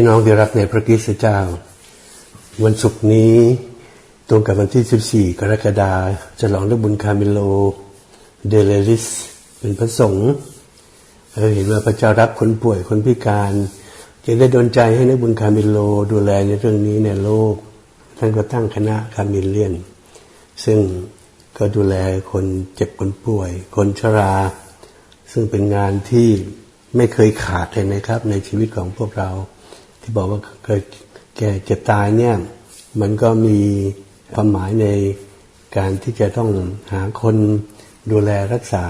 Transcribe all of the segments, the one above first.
พี่น้องที่รักในพระคริสต์เจ้า วันศุกร์นี้ตรงกับวันที่ 14 กรกฎาคมจะลองด้วยบุญคาเมโล เดเลริส เป็นพระสงฆ์เราเห็นว่าพระเจ้ารับคนป่วยคนพิการจึงได้ดลใจให้นักบุญคาเมโลดูแลในเรื่องนี้ในโลก ท่านก็ตั้งคณะคาเมเลียน ซึ่งก็ดูแลคนเจ็บคนป่วย คนชรา ซึ่งเป็นงานที่ไม่เคยขาดเลยนะครับในชีวิตของพวกเรา ที่บอกว่าเคยแก่เจ็บตายเนี่ย มันก็มีความหมายในการที่จะต้องหาคนดูแลรักษา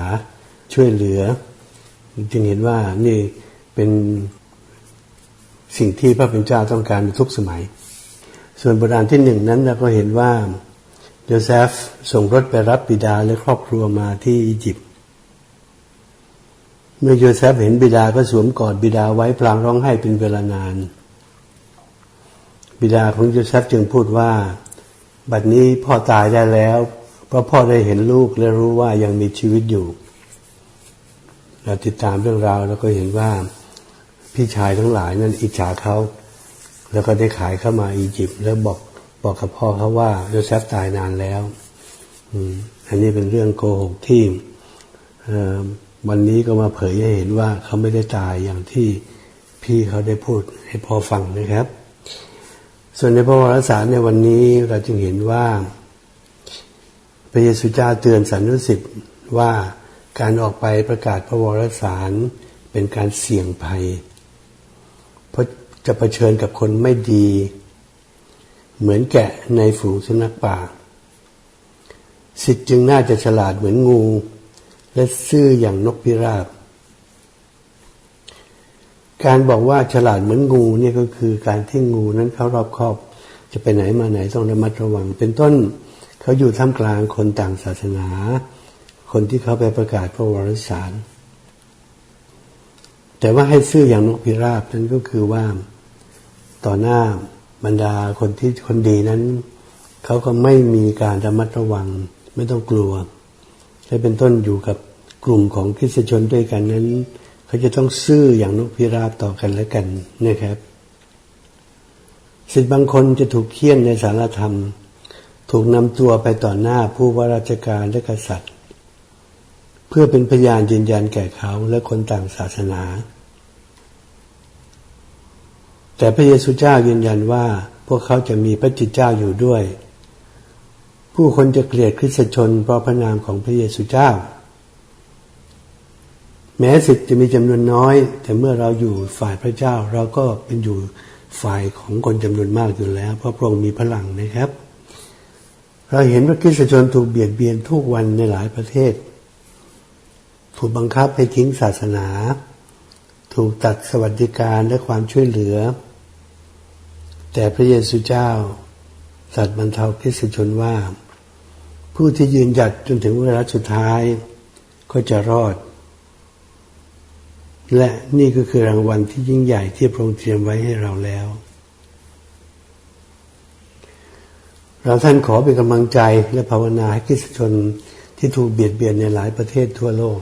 ช่วยเหลือ จึงเห็นว่านี่เป็นสิ่งที่พระเป็นเจ้าต้องการทุกสมัย ส่วนบทอ่านที่หนึ่งนั้นเราก็เห็นว่าโยเซฟส่งรถไปรับบิดาและครอบครัวมาที่อียิปต์เมื่อโยเซฟเห็นบิดาก็สวมกอดบิดาไว้พลางร้องไห้เป็นเวลานาน บิดาของโยเซฟจึงพูดว่า บัดนี้พ่อตายได้แล้ว เพราะพ่อได้เห็นลูกและรู้ว่ายังมีชีวิตอยู่ เราติดตามเรื่องราวแล้วก็เห็นว่าพี่ชายทั้งหลายนั้นอิจฉาเขาแล้วก็ได้ขายเข้ามาอียิปต์แล้วบอกบอกกับพ่อเขาว่าโยเซฟตายนานแล้ว อันนี้เป็นเรื่องโกหกที่วันนี้ก็มาเผยให้เห็นว่าเขาไม่ได้ตายอย่างที่พี่เขาได้พูดให้พ่อฟังนะครับ ส่วนในพระวรสารในวันนี้เราจึงเห็นว่า พระเยซูเจ้าเตือนสันนุสิทธิ์ว่าการออกไปประกาศพระวรสารเป็นการเสี่ยงภัย เพราะจะะเผชิญกับคนไม่ดี เหมือนแกะในฝูงสุนัขป่า สิทธิ์จึงน่าจะฉลาดเหมือนงู และซื่ออย่างนกพิราบ การบอกว่าฉลาดเหมือนงูเนี่ยก็คือการที่งูนั้นเขารอบคอบ จะไปไหนมาไหนต้องระมัดระวัง เป็นต้นเขาอยู่ท่ามกลางคนต่างศาสนา คนที่เขาไปประกาศพระวรสาร แต่ว่าให้ซื่ออย่างนกพิราบนั้นก็คือว่าต่อหน้าบรรดาคนที่คนดีนั้น เขาก็ไม่มีการระมัดระวัง ไม่ต้องกลัวและเป็นต้นอยู่กับกลุ่มของคริสชนด้วยกันนั้น เขาจะต้องซื่ออย่างนกพิราบต่อกันและกันนะครับสิทธิ์บางคนจะถูกเคี่ยนในสารธรรม ถูกนำตัวไปต่อหน้าผู้ว่าราชการและกษัตริย์ เพื่อเป็นพยานยืนยันแก่เขาและคนต่างศาสนา แต่พระเยซูเจ้ายืนยันว่า พวกเขาจะมีพระจิตเจ้าอยู่ด้วย ผู้คนจะเกลียดคริสตชนเพราะพระนามของพระเยซูเจ้า แม้สิทธิ์จะมีจำนวนน้อย แต่เมื่อเราอยู่ฝ่ายพระเจ้าเราก็เป็นอยู่ฝ่ายของคนจำนวนมากอยู่แล้ว เพราะพระองค์มีพลังนะครับ เราเห็นว่าคริสตชนถูกเบียดเบียนทุกวันในหลายประเทศ ถูกบังคับให้ทิ้งศาสนา ถูกตัดสวัสดิการและความช่วยเหลือ แต่พระเยซูเจ้าสัตว์บรรเทาคริสตชนว่า ผู้ที่ยืนหยัดจนถึงเวลาสุดท้าย ก็จะรอด และนี่ก็คือรางวัลที่ยิ่งใหญ่ที่พระองค์เตรียมไว้ให้เราแล้ว เราท่านขอเป็นกำลังใจและภาวนาให้คริสชนที่ถูกเบียดเบียนในหลายประเทศทั่วโลก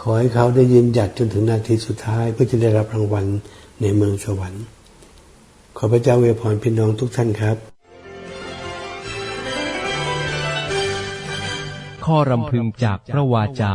ขอให้เขาได้ยืนหยัดจนถึงนาทีสุดท้ายเพื่อจะได้รับรางวัลในเมืองสวรรค์ ขอพระเจ้าเวพรพี่น้องทุกท่านครับ ข้อรำพึงจากพระวาจา